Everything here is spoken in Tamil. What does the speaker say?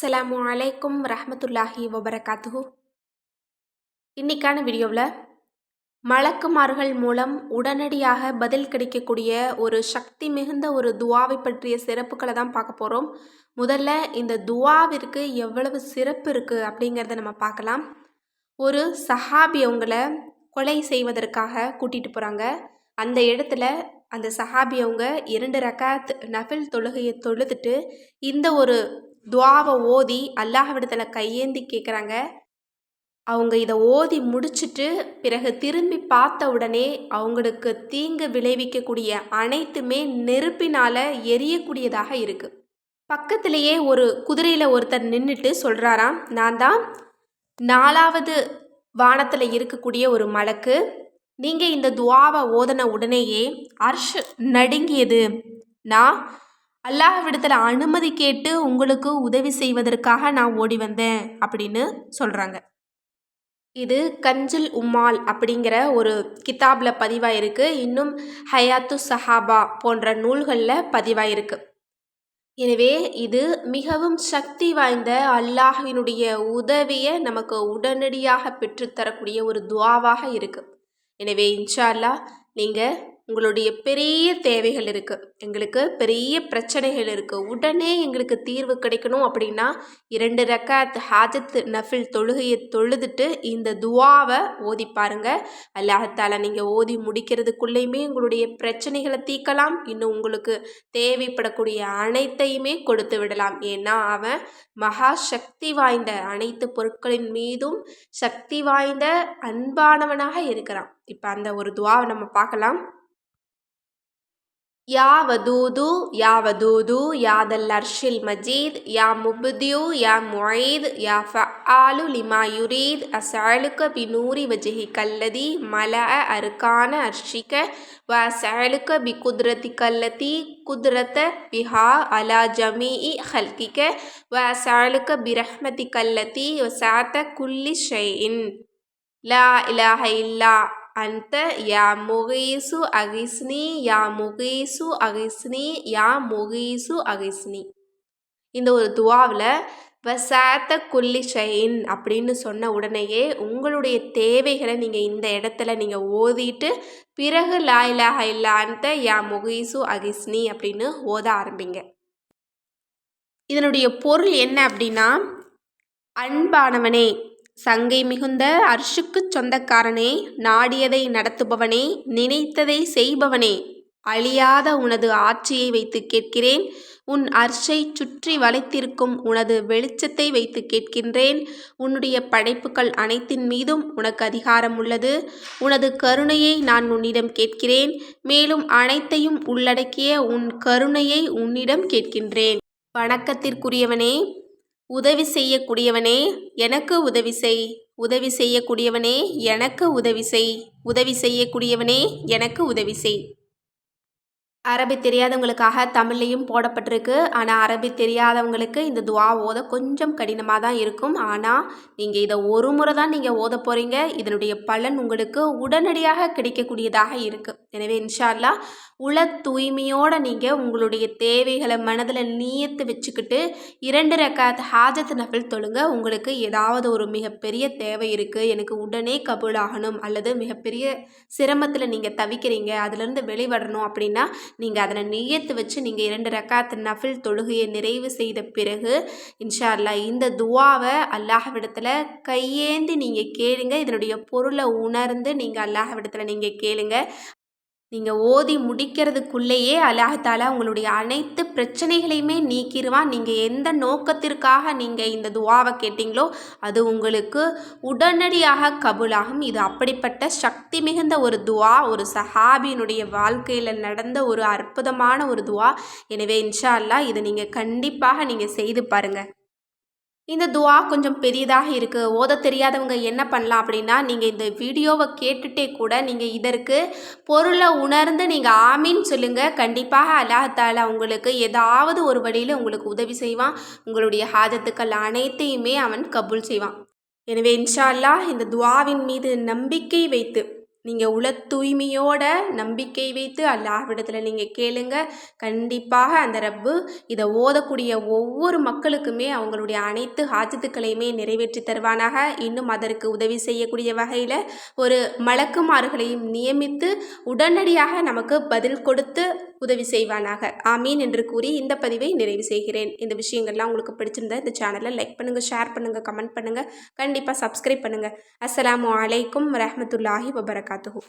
அஸ்லாம் அலைக்கும் ரஹமத்துல்லாஹி வபரகாத்துஹு. இன்னைக்கான வீடியோவில் மலக்குமார்கள் மூலம் உடனடியாக பதில் கிடைக்கக்கூடிய ஒரு சக்தி மிகுந்த ஒரு துவாவை பற்றிய சிறப்புகளை தான் பார்க்க போகிறோம் முதல்ல இந்த துவாவிற்கு எவ்வளவு சிறப்பு இருக்குது அப்படிங்கிறத நம்ம பார்க்கலாம். ஒரு சஹாபி அவங்கள கொலை செய்வதற்காக கூட்டிகிட்டு போகிறாங்க அந்த இடத்துல அந்த சஹாபி அவங்க இரண்டு ரக்காத் நஃபில் தொழுகையை தொழுதுட்டு இந்த ஒரு துவாவை ஓதி அல்லாஹ்விடத்தில் கையேந்தி கேட்குறாங்க அவங்க இதை ஓதி முடிச்சுட்டு பிறகு திரும்பி பார்த்த உடனே அவங்களுக்கு தீங்கு விளைவிக்கக்கூடிய அனைத்துமே நெருப்பினால் எரியக்கூடியதாக இருக்குது பக்கத்திலேயே ஒரு குதிரையில் ஒருத்தர் நின்றுட்டு சொல்கிறாராம் நான் தான் நாலாவது வானத்தில் இருக்கக்கூடிய ஒரு மலக்கு. நீங்கள் இந்த துவாவை ஓதன உடனேயே அர்ஷ் நடுங்கியது. நான் அல்லாஹ்விடத்தில் அனுமதி கேட்டு உங்களுக்கு உதவி செய்வதற்காக நான் ஓடி வந்தேன் அப்படின்னு சொல்கிறாங்க இது கஞ்சில் உம்மால் அப்படிங்கிற ஒரு கிதாபில் பதிவாயிருக்கு. இன்னும் ஹயாத்து சஹாபா போன்ற நூல்களில் பதிவாயிருக்கு. எனவே இது மிகவும் சக்தி வாய்ந்த அல்லாஹினுடைய உதவியை நமக்கு உடனடியாக பெற்றுத்தரக்கூடிய ஒரு துவாவாக இருக்குது எனவே இன்ஷா அல்லாஹ் நீங்கள் உங்களுடைய பெரிய தேவைகள் இருக்குது எங்களுக்கு பெரிய பிரச்சனைகள் இருக்குது உடனே எங்களுக்கு தீர்வு கிடைக்கணும் அப்படின்னா இரண்டு ரக்காத் ஹாஜத் நஃபில் தொழுகையை தொழுதுட்டு இந்த துவாவை ஓதி பாருங்கள் அல்லாஹத்தால் நீங்கள் ஓதி முடிக்கிறதுக்குள்ளேயுமே உங்களுடைய பிரச்சனைகளை தீர்க்கலாம். இன்னும் உங்களுக்கு தேவைப்படக்கூடிய அனைத்தையுமே கொடுத்து விடலாம். ஏன்னா அவன் மகா சக்தி வாய்ந்த அனைத்து பொருட்களின் மீதும் சக்தி வாய்ந்த அன்பானவனாக இருக்கிறான். இப்போ அந்த ஒரு துவாவை நம்ம பார்க்கலாம். யா வதூது யா வதூது யா தல் அர்ஷில் மஜீத் யா முப்தியு யா முயீத் யா ஃபஆலு லிமா யுரீத் அசாலுக்க பினூரி வஜஹி கல்லதி மல அருக்கான அர்ஷிக்க வ அசாலுக்க பி குத்ரதி கல்லதி குத்ரத பிஹா அலா ஜமீஇ ஹல்கிக்க வ அசாலுக்க பி ரஹ்மதி கல்லதி வசாத்த குல்லி ஷைஇன். லா இலாஹ இல்லா. அந்த யா முகீசு அகிஸ்னி யா முகீசு அகிஸ்னி யா முகீசு அகிஸ்னி இந்த ஒரு துவாவில் வசாத்த குல்லி ஷைன் அப்படின்னு சொன்ன உடனேயே உங்களுடைய தேவைகளை நீங்கள் இந்த இடத்துல நீங்கள் ஓதிட்டு பிறகு லா இலாஹ யா முகீசு அகிஸ்னி அப்படின்னு ஓத ஆரம்பிங்க. இதனுடைய பொருள் என்ன அப்படின்னா அன்பானவனே சங்கை மிகுந்த அர்ஷுக்குச் சொந்தக்காரனே நாடியதை நடத்துபவனே நினைத்ததை செய்பவனே. அழியாத உனது ஆட்சியை வைத்து கேட்கிறேன். உன் அர்ஷை சுற்றி வளைத்திருக்கும் உனது வெளிச்சத்தை வைத்து கேட்கின்றேன். உன்னுடைய படைப்புகள் அனைத்தின் மீதும் உனக்கு அதிகாரம் உள்ளது. உனது கருணையை நான் உன்னிடம் கேட்கிறேன். மேலும் அனைத்தையும் உள்ளடக்கிய உன் கருணையை உன்னிடம் கேட்கின்றேன். வணக்கத்திற்குரியவனே உதவி செய்யக்கூடியவனே எனக்கு உதவி செய். உதவி செய்யக்கூடியவனே எனக்கு உதவி செய். உதவி செய்யக்கூடியவனே எனக்கு உதவி செய். அரபி தெரியாதவங்களுக்காக தமிழ்லேயும் போடப்பட்டிருக்கு. ஆனால் அரபி தெரியாதவங்களுக்கு இந்த துவா ஓத கொஞ்சம் கடினமாக தான் இருக்கும். ஆனால் நீங்கள் இதை ஒரு முறை தான் நீங்கள் ஓத போகிறீங்க இதனுடைய பலன் உங்களுக்கு உடனடியாக கிடைக்கக்கூடியதாக இருக்குது எனவே இன்ஷால்லா உள தூய்மையோடு நீங்கள் உங்களுடைய தேவைகளை மனதில் நீயத்து வச்சுக்கிட்டு இரண்டு ரக்காத் ஹாஜத் நஃபில் தொழுங்க. உங்களுக்கு ஏதாவது ஒரு மிகப்பெரிய தேவை இருக்குது எனக்கு உடனே கபூலாகணும் அல்லது மிகப்பெரிய சிரமத்தில் நீங்கள் தவிக்கிறீங்க. அதுலேருந்து வெளிவரணும் அப்படின்னா நீங்கள் அதனை நியத்து வச்சு நீங்கள் இரண்டு ரக்காத்து நஃபில் தொழுகையை நிறைவு செய்த பிறகு இன்ஷா அல்லா இந்த துவாவை அல்லாஹ்விடத்தில் கையேந்தி நீங்கள் கேளுங்க. இதனுடைய பொருளை உணர்ந்து நீங்கள் அல்லாஹ்விடத்தில் நீங்கள் கேளுங்க. நீங்கள் ஓதி முடிக்கிறதுக்குள்ளேயே அல்லாஹாலா உங்களுடைய அனைத்து பிரச்சனைகளையுமே நீக்கிடுவான் நீங்கள் எந்த நோக்கத்திற்காக நீங்கள் இந்த துவாவை கேட்டிங்களோ அது உங்களுக்கு உடனடியாக கபூலாகும். இது அப்படிப்பட்ட சக்தி மிகுந்த ஒரு துவா ஒரு சஹாபியினுடைய வாழ்க்கையில் நடந்த ஒரு அற்புதமான ஒரு துவா. எனவே இன்ஷா அல்லா இதை நீங்கள் கண்டிப்பாக நீங்கள் செய்து பாருங்கள் இந்த துவா கொஞ்சம் பெரியதாக இருக்குது ஓத தெரியாதவங்க என்ன பண்ணலாம் அப்படின்னா நீங்கள் இந்த வீடியோவை கேட்டுகிட்டே கூட நீங்கள் இதற்கு பொருளை உணர்ந்து நீங்கள் ஆமின்னு சொல்லுங்கள் கண்டிப்பாக அல்லாஹால உங்களுக்கு ஏதாவது ஒரு வழியில் உங்களுக்கு உதவி செய்வான். உங்களுடைய ஹாஜத்துக்கள் அனைத்தையுமே அவன் கபூல் செய்வான். எனவே இன்ஷா அல்லாஹ் இந்த துவாவின் மீது நம்பிக்கை வைத்து நீங்கள் உள தூய்மையோட நம்பிக்கை வைத்து அல்லாஹ்விடத்தில் நீங்கள் கேளுங்க. கண்டிப்பாக அந்த ரப்பு இதை ஓதக்கூடிய ஒவ்வொரு மக்களுக்குமே அவங்களுடைய அனைத்து ஹாஜத்துக்களையுமே நிறைவேற்றி தருவானாக. இன்னும் அதற்கு உதவி செய்யக்கூடிய வகையில் ஒரு மலக்குமார்களையும் நியமித்து உடனடியாக நமக்கு பதில் கொடுத்து உதவி செய்வானாக. ஆமீன் என்று கூறி இந்த பதிவை நிறைவு செய்கிறேன். இந்த விஷயங்கள்லாம் உங்களுக்கு பிடிச்சிருந்தா இந்த சேனலை லைக் பண்ணுங்கள் ஷேர் பண்ணுங்கள் கமெண்ட் பண்ணுங்கள் கண்டிப்பாக சப்ஸ்கிரைப் பண்ணுங்கள் அஸ்ஸலாமு அலைக்கும் வபரக் வபரகாத்துஹு